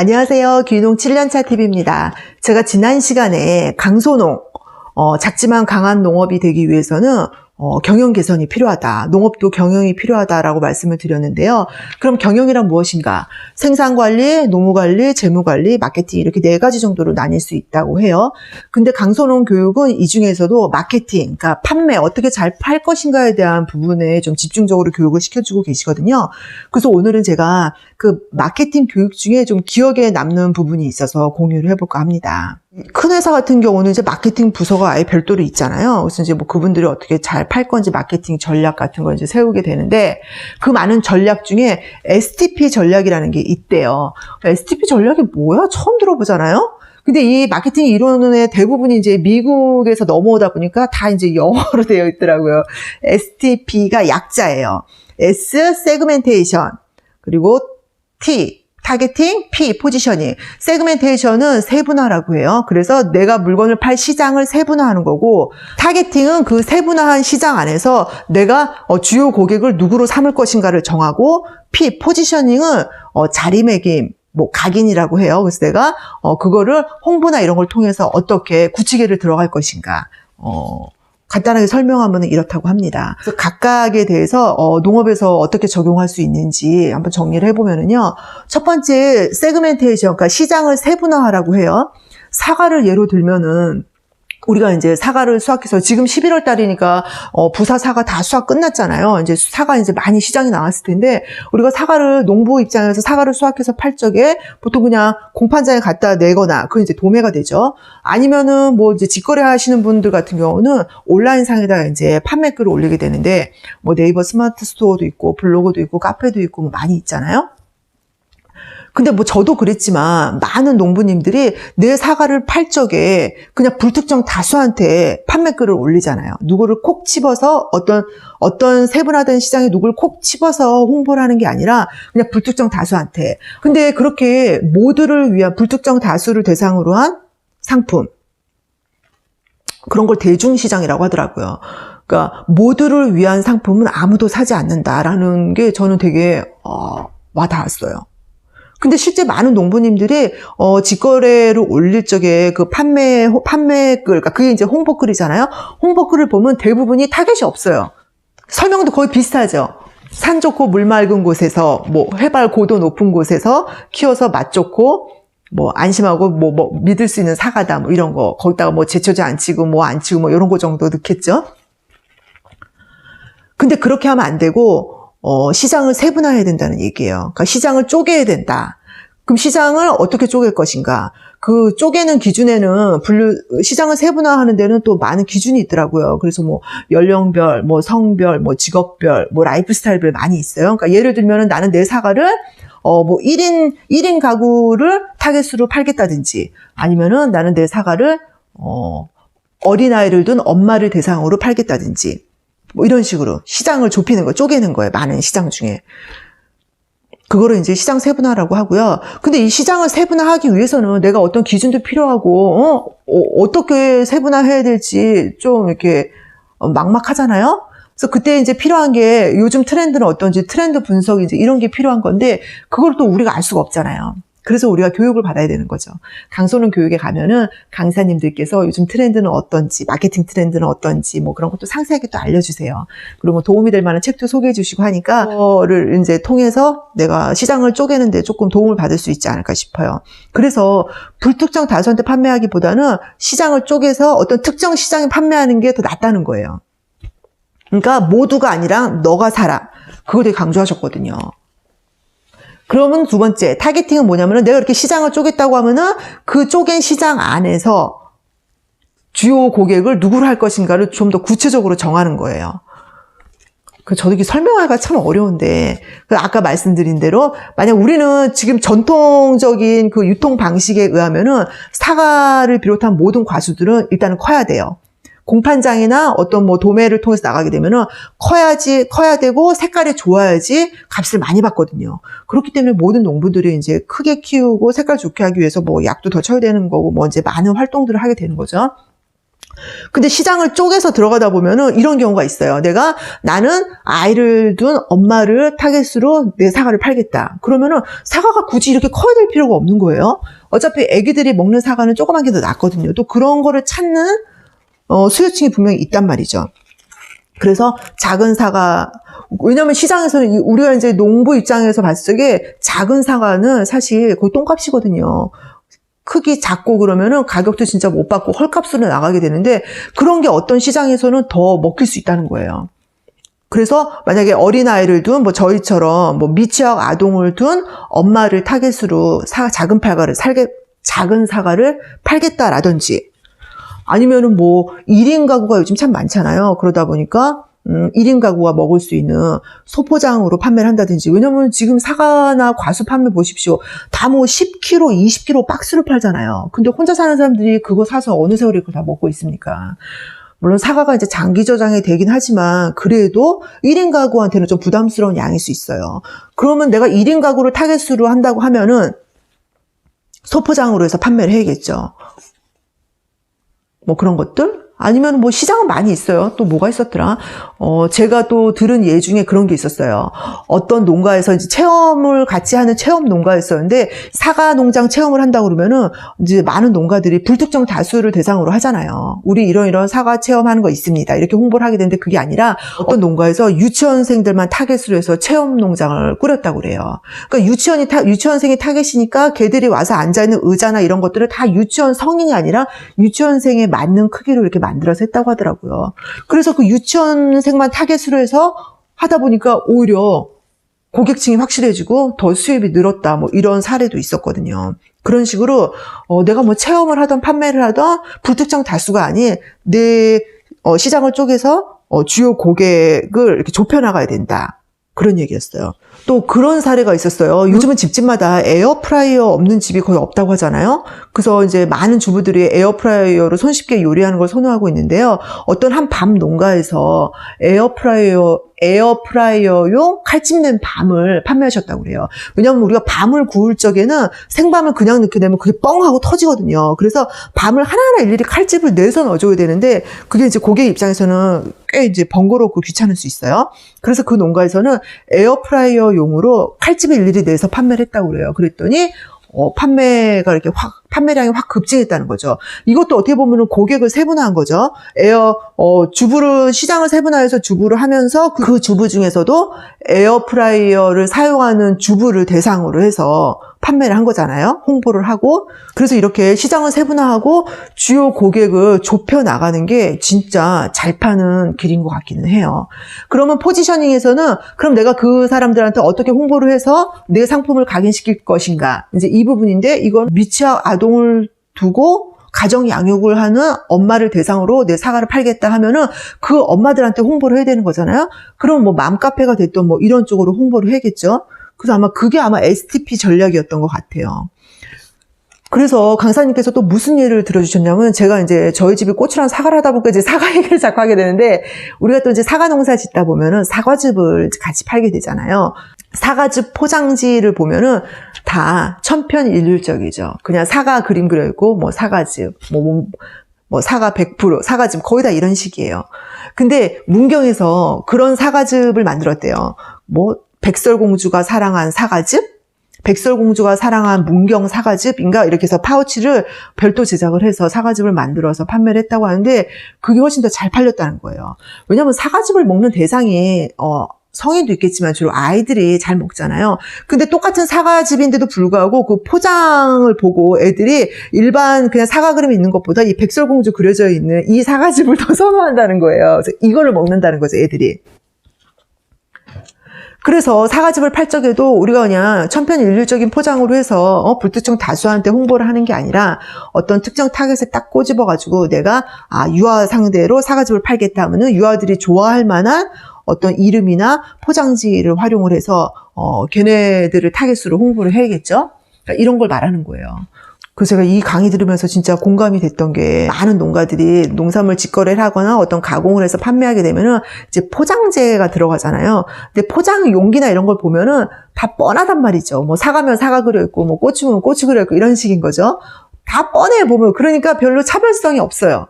안녕하세요. 귀농 7년차 TV입니다. 제가 지난 시간에 강소농, 어, 작지만 강한 농업이 되기 위해서는 어, 경영 개선이 필요하다. 농업도 경영이 필요하다라고 말씀을 드렸는데요. 그럼 경영이란 무엇인가? 생산 관리, 노무 관리, 재무 관리, 마케팅 이렇게 네 가지 정도로 나뉠 수 있다고 해요. 근데 강소농 교육은 이 중에서도 마케팅, 그러니까 판매 어떻게 잘 팔 것인가에 대한 부분에 좀 집중적으로 교육을 시켜주고 계시거든요. 그래서 오늘은 제가 그 마케팅 교육 중에 좀 기억에 남는 부분이 있어서 공유를 해볼까 합니다. 큰 회사 같은 경우는 이제 마케팅 부서가 아예 별도로 있잖아요. 그래서 이제 뭐 그분들이 어떻게 잘 팔 건지 마케팅 전략 같은 걸 이제 세우게 되는데 그 많은 전략 중에 STP 전략이라는 게 있대요. STP 전략이 뭐야? 처음 들어보잖아요? 근데 이 마케팅 이론의 대부분이 이제 미국에서 넘어오다 보니까 다 이제 영어로 되어 있더라고요. STP가 약자예요. S, 세그멘테이션. 그리고 T, 타겟팅, P, 포지셔닝. 세그멘테이션은 세분화라고 해요. 그래서 내가 물건을 팔 시장을 세분화하는 거고, 타겟팅은 그 세분화한 시장 안에서 내가 어, 주요 고객을 누구로 삼을 것인가를 정하고, P, 포지셔닝은 어, 자리매김, 뭐 각인이라고 해요. 그래서 내가 어, 그거를 홍보나 이런 걸 통해서 어떻게 구치계를 들어갈 것인가. 어, 간단하게 설명하면 이렇다고 합니다. 그래서 각각에 대해서 어, 농업에서 어떻게 적용할 수 있는지 한번 정리를 해보면은요. 첫 번째 세그멘테이션, 그러니까 시장을 세분화하라고 해요. 사과를 예로 들면은 우리가 이제 사과를 수확해서 지금 11월 달이니까 어, 부사 사과 다 수확 끝났잖아요. 이제 사과 이제 많이 시장이 나왔을 텐데 우리가 사과를 농부 입장에서 사과를 수확해서 팔 적에 보통 그냥 공판장에 갖다 내거나 그 이제 도매가 되죠. 아니면은 뭐 이제 직거래 하시는 분들 같은 경우는 온라인 상에다가 이제 판매글을 올리게 되는데 뭐 네이버 스마트 스토어도 있고 블로그도 있고 카페도 있고 뭐 많이 있잖아요. 근데 뭐 저도 그랬지만 많은 농부님들이 내 사과를 팔 적에 그냥 불특정 다수한테 판매글을 올리잖아요. 누구를 콕 집어서 어떤 어떤 세분화된 시장에 누구를 콕 집어서 홍보를 하는 게 아니라 그냥 불특정 다수한테. 근데 그렇게 모두를 위한 불특정 다수를 대상으로 한 상품 그런 걸 대중시장이라고 하더라고요. 그러니까 모두를 위한 상품은 아무도 사지 않는다라는 게 저는 되게 어, 와닿았어요. 근데 실제 많은 농부님들이 어 직거래를 올릴 적에 그 판매 호- 판매글 그러니까 그게 이제 홍보글이잖아요. 홍보글을 보면 대부분이 타겟이 없어요. 설명도 거의 비슷하죠. 산 좋고 물 맑은 곳에서 뭐 해발 고도 높은 곳에서 키워서 맛 좋고 뭐 안심하고 뭐, 뭐 믿을 수 있는 사과다 뭐 이런 거 거기다가 뭐 제초제 안 치고 뭐 안 치고 뭐 이런 거 정도 넣겠죠. 근데 그렇게 하면 안 되고 어, 시장을 세분화해야 된다는 얘기예요. 그러니까 시장을 쪼개야 된다. 그럼 시장을 어떻게 쪼갤 것인가? 그 쪼개는 기준에는 분류 시장을 세분화하는 데는 또 많은 기준이 있더라고요. 그래서 뭐 연령별, 뭐 성별, 뭐 직업별, 뭐 라이프 스타일별 많이 있어요. 그러니까 예를 들면은 나는 내 사과를 어 뭐 1인 1인 가구를 타겟으로 팔겠다든지 아니면은 나는 내 사과를 어 어린아이를 둔 엄마를 대상으로 팔겠다든지 뭐 이런 식으로 시장을 좁히는 거, 쪼개는 거예요. 많은 시장 중에. 그거를 이제 시장 세분화라고 하고요. 근데 이 시장을 세분화하기 위해서는 내가 어떤 기준도 필요하고, 어, 떻게 세분화해야 될지 좀 이렇게 어, 막막하잖아요? 그래서 그때 이제 필요한 게 요즘 트렌드는 어떤지 트렌드 분석 이제 이런 게 필요한 건데 그걸 또 우리가 알 수가 없잖아요. 그래서 우리가 교육을 받아야 되는 거죠. 강소는 교육에 가면은 강사님들께서 요즘 트렌드는 어떤지, 마케팅 트렌드는 어떤지, 뭐 그런 것도 상세하게 또 알려주세요. 그리고 뭐 도움이 될 만한 책도 소개해 주시고 하니까, 그거를 이제 통해서 내가 시장을 쪼개는데 조금 도움을 받을 수 있지 않을까 싶어요. 그래서 불특정 다수한테 판매하기보다는 시장을 쪼개서 어떤 특정 시장에 판매하는 게 더 낫다는 거예요. 그러니까 모두가 아니라 너가 사라. 그거 되게 강조하셨거든요. 그러면 두 번째, 타겟팅은 뭐냐면은 내가 이렇게 시장을 쪼갰다고 하면은 그 쪼갠 시장 안에서 주요 고객을 누구로 할 것인가를 좀 더 구체적으로 정하는 거예요. 그 저도 이게 설명하기가 참 어려운데 그 아까 말씀드린 대로 만약 우리는 지금 전통적인 그 유통 방식에 의하면은 사과를 비롯한 모든 과수들은 일단은 커야 돼요. 공판장이나 어떤 뭐 도매를 통해서 나가게 되면은 커야지 커야 되고 색깔이 좋아야지 값을 많이 받거든요. 그렇기 때문에 모든 농부들이 이제 크게 키우고 색깔 좋게 하기 위해서 뭐 약도 더 쳐야 되는 거고 뭐 이제 많은 활동들을 하게 되는 거죠. 근데 시장을 쪼개서 들어가다 보면은 이런 경우가 있어요. 내가 나는 아이를 둔 엄마를 타겟으로 내 사과를 팔겠다. 그러면은 사과가 굳이 이렇게 커야 될 필요가 없는 거예요. 어차피 애기들이 먹는 사과는 조그만 게 더 낫거든요. 또 그런 거를 찾는 어, 수요층이 분명히 있단 말이죠. 그래서 작은 사과 왜냐면 시장에서는 이- 우리가 이제 농부 입장에서 봤을 때 작은 사과는 사실 거의 똥값이거든요. 크기 작고 그러면은 가격도 진짜 못 받고 헐값으로 나가게 되는데 그런 게 어떤 시장에서는 더 먹힐 수 있다는 거예요. 그래서 만약에 어린아이를 둔 뭐 저희처럼 뭐 미취학 아동을 둔 엄마를 타겟으로 사, 작은 사과를 살게 작은 사과를 팔겠다라든지 아니면은 뭐 1인 가구가 요즘 참 많잖아요. 그러다 보니까 음, 1인 가구가 먹을 수 있는 소포장으로 판매를 한다든지. 왜냐면 지금 사과나 과수 판매 보십시오. 다 뭐 10kg, 20kg 박스로 팔잖아요. 근데 혼자 사는 사람들이 그거 사서 어느 세월에 그걸 다 먹고 있습니까? 물론 사과가 이제 장기 저장이 되긴 하지만 그래도 1인 가구한테는 좀 부담스러운 양일 수 있어요. 그러면 내가 1인 가구를 타겟으로 한다고 하면은 소포장으로 해서 판매를 해야겠죠. 뭐 그런 것들? 아니면 뭐 시장은 많이 있어요. 또 뭐가 있었더라? 어, 제가 또 들은 예 중에 그런 게 있었어요. 어떤 농가에서 이제 체험을 같이 하는 체험 농가였었는데 사과 농장 체험을 한다고 그러면은 이제 많은 농가들이 불특정 다수를 대상으로 하잖아요. 우리 이런 이런 사과 체험하는 거 있습니다. 이렇게 홍보를 하게 되는데 그게 아니라 어떤 농가에서 유치원생들만 타겟으로 해서 체험 농장을 꾸렸다고 그래요. 그러니까 유치원이 타, 유치원생이 타겟이니까 걔들이 와서 앉아 있는 의자나 이런 것들을 다 유치원 성인이 아니라 유치원생에 맞는 크기로 이렇게 만들어서 했다고 하더라고요. 그래서 그 유치원생만 타겟으로 해서 하다 보니까 오히려 고객층이 확실해지고 더 수입이 늘었다. 뭐 이런 사례도 있었거든요. 그런 식으로 어, 내가 뭐 체험을 하던 판매를 하던 불특정 다수가 아닌 내 어, 시장을 쪼개서 어, 주요 고객을 이렇게 좁혀 나가야 된다. 그런 얘기였어요. 또 그런 사례가 있었어요. 요즘은 집집마다 에어프라이어 없는 집이 거의 없다고 하잖아요. 그래서 이제 많은 주부들이 에어프라이어로 손쉽게 요리하는 걸 선호하고 있는데요. 어떤 한 밤 농가에서 에어프라이어 에어프라이어용 칼집낸 밤을 판매하셨다고 그래요. 왜냐하면 우리가 밤을 구울 적에는 생밤을 그냥 넣게 되면 그게 뻥 하고 터지거든요. 그래서 밤을 하나하나 일일이 칼집을 내서 넣어줘야 되는데 그게 이제 고객 입장에서는 꽤 이제 번거롭고 귀찮을 수 있어요. 그래서 그 농가에서는 에어프라이어 용으로 칼집을 일일이 내서 판매를 했다고 그래요. 그랬더니 어, 판매가 이렇게 확, 판매량이 확 급증했다는 거죠. 이것도 어떻게 보면 고객을 세분화한 거죠. 에어, 어, 주부를, 시장을 세분화해서 주부를 하면서 그, 그 주부 중에서도 에어프라이어를 사용하는 주부를 대상으로 해서 판매를 한 거잖아요. 홍보를 하고. 그래서 이렇게 시장을 세분화하고 주요 고객을 좁혀 나가는 게 진짜 잘 파는 길인 것 같기는 해요. 그러면 포지셔닝에서는 그럼 내가 그 사람들한테 어떻게 홍보를 해서 내 상품을 각인시킬 것인가. 이제 이 부분인데 이건 미취학 아동을 두고 가정 양육을 하는 엄마를 대상으로 내 사과를 팔겠다 하면은 그 엄마들한테 홍보를 해야 되는 거잖아요. 그럼 뭐 맘카페가 됐던 뭐 이런 쪽으로 홍보를 해야겠죠. 그래서 아마 그게 아마 STP 전략이었던 것 같아요. 그래서 강사님께서 또 무슨 예를 들어주셨냐면 제가 이제 저희 집이 고추랑 사과를 하다 보니까 이제 사과 얘기를 자꾸 하게 되는데 우리가 또 이제 사과 농사 짓다 보면은 사과즙을 같이 팔게 되잖아요. 사과즙 포장지를 보면은 다 천편일률적이죠. 그냥 사과 그림 그려 있고 뭐 사과즙, 뭐, 뭐, 뭐 사과 100%, 사과즙 거의 다 이런 식이에요. 근데 문경에서 그런 사과즙을 만들었대요. 뭐 백설공주가 사랑한 사과즙? 백설공주가 사랑한 문경 사과즙인가 이렇게 해서 파우치를 별도 제작을 해서 사과즙을 만들어서 판매를 했다고 하는데 그게 훨씬 더 잘 팔렸다는 거예요. 왜냐하면 사과즙을 먹는 대상이 어, 성인도 있겠지만 주로 아이들이 잘 먹잖아요. 근데 똑같은 사과즙인데도 불구하고 그 포장을 보고 애들이 일반 그냥 사과 그림이 있는 것보다 이 백설공주 그려져 있는 이 사과즙을 더 선호한다는 거예요. 그래서 이거를 먹는다는 거죠, 애들이. 그래서 사과즙을 팔 적에도 우리가 그냥 천편일률적인 포장으로 해서 어, 불특정 다수한테 홍보를 하는 게 아니라 어떤 특정 타겟에 딱 꼬집어 가지고 내가 아 유아 상대로 사과즙을 팔겠다 하면은 유아들이 좋아할 만한 어떤 이름이나 포장지를 활용을 해서 어, 걔네들을 타겟으로 홍보를 해야겠죠. 그러니까 이런 걸 말하는 거예요. 그래서 제가 이 강의 들으면서 진짜 공감이 됐던 게 많은 농가들이 농산물 직거래를 하거나 어떤 가공을 해서 판매하게 되면은 이제 포장재가 들어가잖아요. 근데 포장 용기나 이런 걸 보면은 다 뻔하단 말이죠. 뭐 사과면 사과 그려 있고 뭐 고추면 고추 그려 있고 이런 식인 거죠. 다 뻔해 보면 그러니까 별로 차별성이 없어요.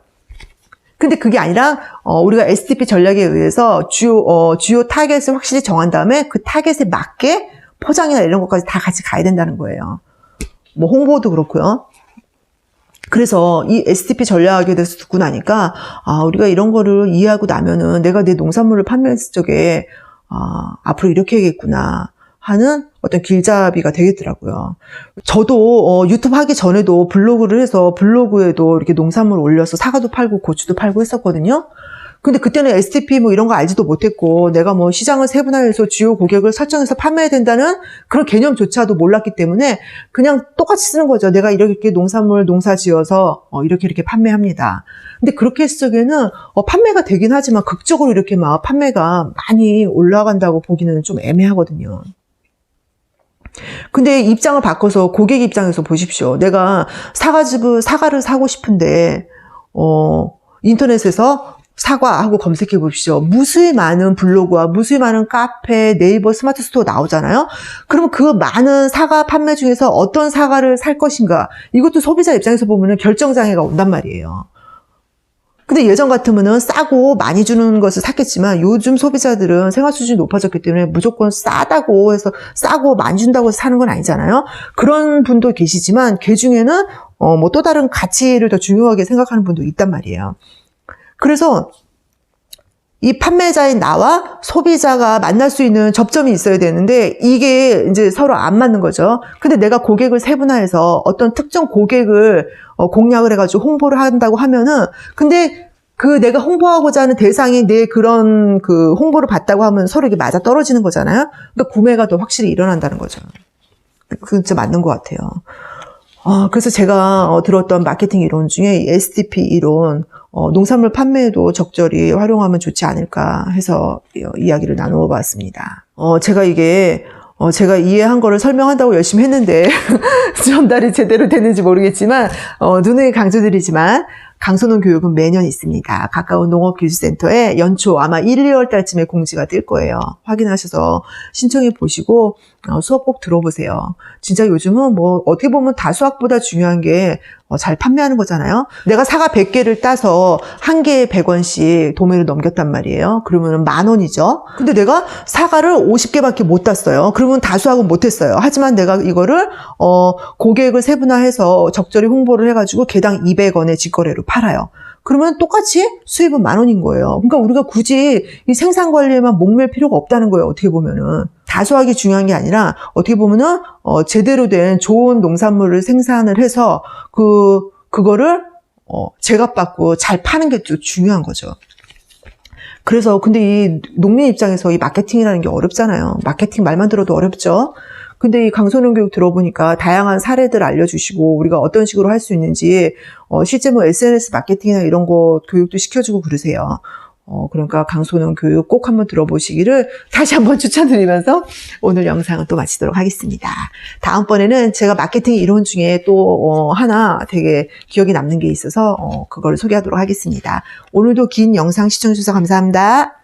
근데 그게 아니라 어, 우리가 SDP 전략에 의해서 주요 어, 주요 타겟을 확실히 정한 다음에 그 타겟에 맞게 포장이나 이런 것까지 다 같이 가야 된다는 거예요. 뭐 홍보도 그렇고요. 그래서 이 SDP 전략에 대해서 듣고 나니까 아 우리가 이런 거를 이해하고 나면은 내가 내 농산물을 판매했을 적에 아 앞으로 이렇게 해야겠구나 하는 어떤 길잡이가 되겠더라고요. 저도 어, 유튜브 하기 전에도 블로그를 해서 블로그에도 이렇게 농산물 올려서 사과도 팔고 고추도 팔고 했었거든요. 근데 그때는 STP 뭐 이런 거 알지도 못했고 내가 뭐 시장을 세분화해서 주요 고객을 설정해서 판매해야 된다는 그런 개념조차도 몰랐기 때문에 그냥 똑같이 쓰는 거죠. 내가 이렇게 농산물 농사 지어서 어, 이렇게 이렇게 판매합니다. 근데 그렇게 했을 적에는 어, 판매가 되긴 하지만 극적으로 이렇게 막 판매가 많이 올라간다고 보기는 좀 애매하거든요. 근데 입장을 바꿔서 고객 입장에서 보십시오. 내가 사과즙을 사과를 사고 싶은데 어 인터넷에서 사과하고 검색해 보십시오. 무수히 많은 블로그와 무수히 많은 카페, 네이버 스마트 스토어 나오잖아요. 그러면 그 많은 사과 판매 중에서 어떤 사과를 살 것인가? 이것도 소비자 입장에서 보면 결정장애가 온단 말이에요. 근데 예전 같으면은 싸고 많이 주는 것을 샀겠지만 요즘 소비자들은 생활 수준이 높아졌기 때문에 무조건 싸다고 해서 싸고 많이 준다고 해서 사는 건 아니잖아요. 그런 분도 계시지만 그 중에는 어 뭐 또 다른 가치를 더 중요하게 생각하는 분도 있단 말이에요. 그래서 이 판매자인 나와 소비자가 만날 수 있는 접점이 있어야 되는데 이게 이제 서로 안 맞는 거죠. 근데 내가 고객을 세분화해서 어떤 특정 고객을 어, 공략을 해가지고 홍보를 한다고 하면은 근데 그 내가 홍보하고자 하는 대상이 내 그런 그 홍보를 받다고 하면 서로 이게 맞아 떨어지는 거잖아요. 그러니까 구매가 더 확실히 일어난다는 거죠. 그 진짜 맞는 것 같아요. 아, 그래서 제가 어, 들었던 마케팅 이론 중에 이 SDP 이론, 어, 농산물 판매에도 적절히 활용하면 좋지 않을까 해서 어, 이야기를 나누어 봤습니다. 어, 제가 이게 어, 제가 이해한 거를 설명한다고 열심히 했는데 전달이 제대로 되는지 모르겠지만 어, 누누이 강조드리지만 강소농 교육은 매년 있습니다. 가까운 농업기술센터에 연초 아마 1, 2월 달쯤에 공지가 뜰 거예요. 확인하셔서 신청해 보시고 어, 수업 꼭 들어보세요. 진짜 요즘은 뭐 어떻게 보면 다수학보다 중요한 게 어, 잘 판매하는 거잖아요. 내가 사과 100개를 따서 한 개에 100원씩 도매를 넘겼단 말이에요. 그러면 만 원이죠. 근데 내가 사과를 50개밖에 못 땄어요. 그러면 다수학은 못 했어요. 하지만 내가 이거를 어, 고객을 세분화해서 적절히 홍보를 해가지고 개당 200원에 직거래로 팔아요. 그러면 똑같이 수입은 만 원인 거예요. 그러니까 우리가 굳이 이 생산 관리에만 목맬 필요가 없다는 거예요. 어떻게 보면은. 다수하기 중요한 게 아니라 어떻게 보면은 어, 제대로 된 좋은 농산물을 생산을 해서 그 그거를 어, 제값받고 잘 파는 게 또 중요한 거죠. 그래서 근데 이 농민 입장에서 이 마케팅이라는 게 어렵잖아요. 마케팅 말만 들어도 어렵죠. 근데 이 강소농 교육 들어보니까 다양한 사례들 알려주시고 우리가 어떤 식으로 할 수 있는지 어, 실제 뭐 SNS 마케팅이나 이런 거 교육도 시켜주고 그러세요. 어, 그러니까 강소농 교육 꼭 한번 들어보시기를 다시 한번 추천드리면서 오늘 영상은 또 마치도록 하겠습니다. 다음번에는 제가 마케팅 이론 중에 또 어, 하나 되게 기억에 남는 게 있어서 어, 그걸 소개하도록 하겠습니다. 오늘도 긴 영상 시청해주셔서 감사합니다.